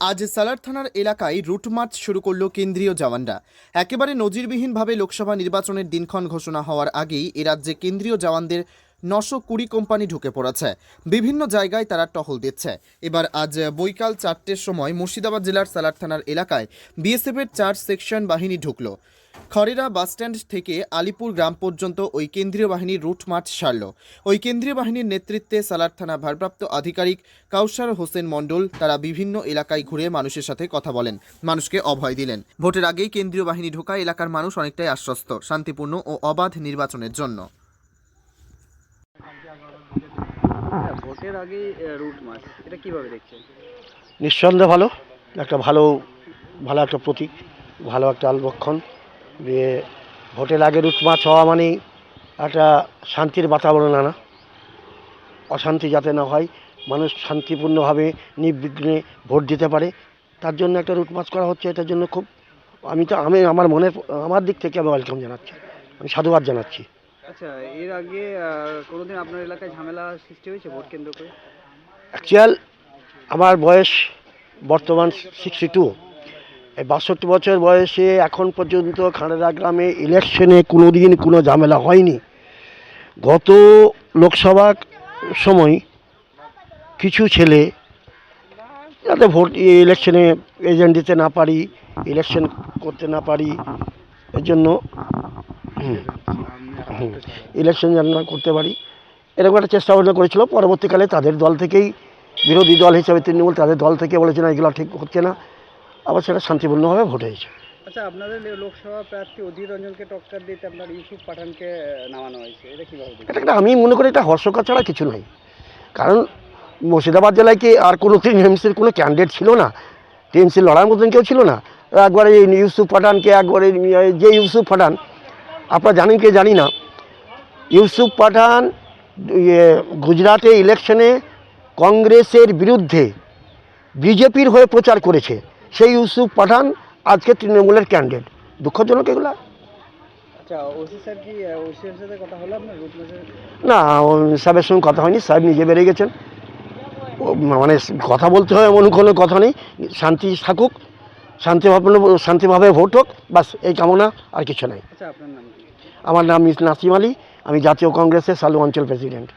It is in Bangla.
আজ সালার থানার এলাকায় রুটমার্চ শুরু করল কেন্দ্রীয় জওয়ানরা। একেবারে নজিরবিহীনভাবে লোকসভা নির্বাচনের দিনক্ষণ ঘোষণা হওয়ার আগেই এ রাজ্যে কেন্দ্রীয় জওয়ানদের নশো কুড়ি কোম্পানি ঢুকে পড়েছে। বিভিন্ন জায়গায় তারা টহল দিচ্ছে। এবার আজ বৈকাল চারটের সময় মুর্শিদাবাদ জেলার সালার থানার এলাকায় বিএসএফের চার সেকশন বাহিনী ঢুকলো। খরেরা বাসস্ট্যান্ড থেকে আলিপুর গ্রাম পর্যন্ত ওই কেন্দ্রীয় বাহিনীর রুট মার্চ সারল। ওই কেন্দ্রীয় বাহিনীর নেতৃত্বে সালার থানা ভারপ্রাপ্ত আধিকারিক কাউসার হোসেন মণ্ডল তারা বিভিন্ন এলাকায় ঘুরে মানুষের সাথে কথা বলেন, মানুষকে অভয় দিলেন। ভোটের আগেই কেন্দ্রীয় বাহিনী ঢোকায় এলাকার মানুষ অনেকটাই আশ্বস্ত, শান্তিপূর্ণ ও অবাধ নির্বাচনের জন্য। ভোটের আগেই রুট এটা কীভাবে দেখছেন? নিঃসন্দেহে ভালো, একটা ভালো ভালো একটা প্রতীক, ভালো একটা লক্ষণ দিয়ে ভোটের আগে রুট মাছ হওয়া মানেই একটা শান্তির বাতাবরণ আনা, অশান্তি যাতে না হয়, মানুষ শান্তিপূর্ণভাবে নির্বিঘ্নে ভোট দিতে পারে। তার জন্য একটা রুট মাছ করা হচ্ছে, এটার জন্য খুব, আমি তো, আমি, আমার মনে, আমার দিক থেকে আমি ওয়েলকাম জানাচ্ছি, আমি সাধুবাদ জানাচ্ছি। আচ্ছা এর আগে কোনোদিন আপনার এলাকায় ঝামেলা সৃষ্টি হয়েছে ভোট কেন্দ্র করে? অ্যাকচুয়াল আমার বয়স বর্তমান সিক্সটি টু বাষট্টি বছর বয়সে এখন পর্যন্ত খাঁড়া গ্রামে ইলেকশনে কোনো দিন কোনো ঝামেলা হয়নি। গত লোকসভা সময় কিছু ছেলে যাতে ভোট ইলেকশনে এজেন্ট দিতে না পারি ইলেকশন করতে না পারি, এর জন্য ইলেকশন যেন না করতে পারি। এরকম একটা চেষ্টা ভাবনা করেছিল। পরবর্তীকালে তাদের দল থেকেই বিরোধী দল হিসাবে তৃণমূল তাদের দল থেকে বলেছে না এগুলো ঠিক হচ্ছে না। আবার সেটা শান্তিপূর্ণভাবে ভোট হয়েছে। আচ্ছা আপনাদের লোকসভা প্রার্থী অধীর রঞ্জনকে টক্কর দিতে আপনার ইউসুফ পাঠানকে নামানো হয়েছে। এটা কীভাবে এটা একটা আমি মনে করি এটা হর্ষকর ছাড়া কিছু নয় কারণ মুর্শিদাবাদ জেলায় কি আর কোনো টিএমসির কোনো ক্যান্ডিডেট ছিল না? টিএমসি লড়ার মতন কেউ ছিল না? একবারে ইউসুফ পাঠানকে একবারে যে ইউসুফ পাঠান আপনারা জানেন কি জানি না। ইউসুফ পাঠান ইয়ে, গুজরাটে ইলেকশনে কংগ্রেসের বিরুদ্ধে বিজেপির হয়ে প্রচার করেছে। সেই ইউসুফ পাঠান আজকে তৃণমূলের ক্যান্ডিডেট দুঃখজনক এগুলা। আচ্ছা না সাহেবের সঙ্গে কথা হয়নি সাহেব নিজে বেরিয়ে গেছেন। মানে কথা বলতে হয় এমন কোনো কথা নেই শান্তি থাকুক শান্তিভাবে শান্তিভাবে ভোট হোক বাস এই কামনা আর কিছু নাই। আচ্ছা আমার নাম মিস নাসিম আলী আমি জাতীয় কংগ্রেসের সালু অঞ্চল প্রেসিডেন্ট